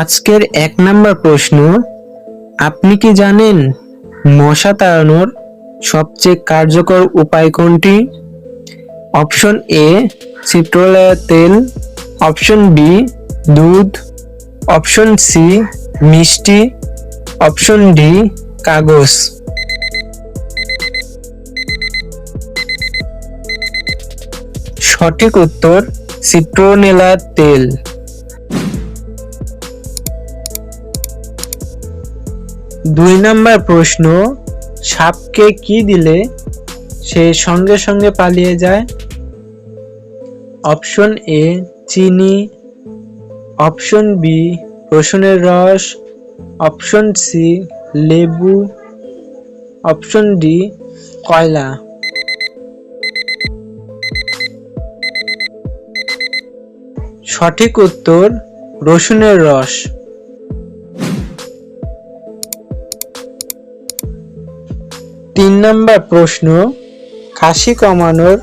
আজকের এক নম্বর প্রশ্ন, আপনি কি জানেন মশা তাড়ানোর সবচেয়ে কার্যকর উপায় কোনটি? অপশন এ সিট্রোলার তেল, অপশন বি, দুধ, অপশন সি, মিষ্টি, অপশন ডি, কাগজ। সঠিক উত্তর সিট্রোনেলার তেল। দুই নম্বর প্রশ্ন, সাপকে কি দিলে সে সঙ্গে সঙ্গে পালিয়ে যায়? অপশন এ, চিনি। অপশন বি, রসুনের রস। অপশন সি, লেবু। অপশন ডি, কয়লা। সঠিক উত্তর, রসুনের রস। তিন নম্বর প্রশ্ন কাশি কমানোর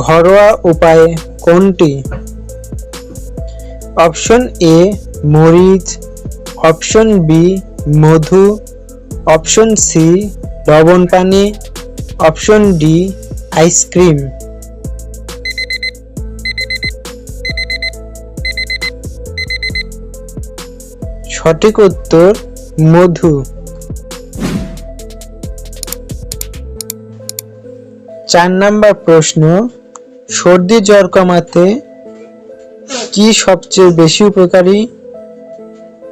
ঘরোয়া উপায় কোনটি? অপশন এ, মরিচ, অপশন বি, মধু, অপশন সি, লবণ পানি, অপশন ডি আইসক্রিম সঠিক উত্তর, মধু। চার নাম্বার প্রশ্ন, সর্দি, জ্বর কমাতে কি সবচেয়ে বেশি উপকারী?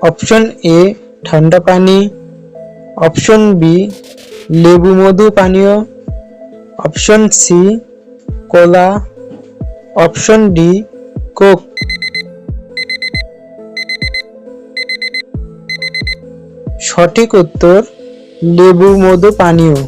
অপশন এ ঠান্ডা পানি। অপশন বি লেবু, মধু, পানীয়। Option C cola. Option D Coke. সঠিক উত্তর, লেবু, মধু, পানীয়।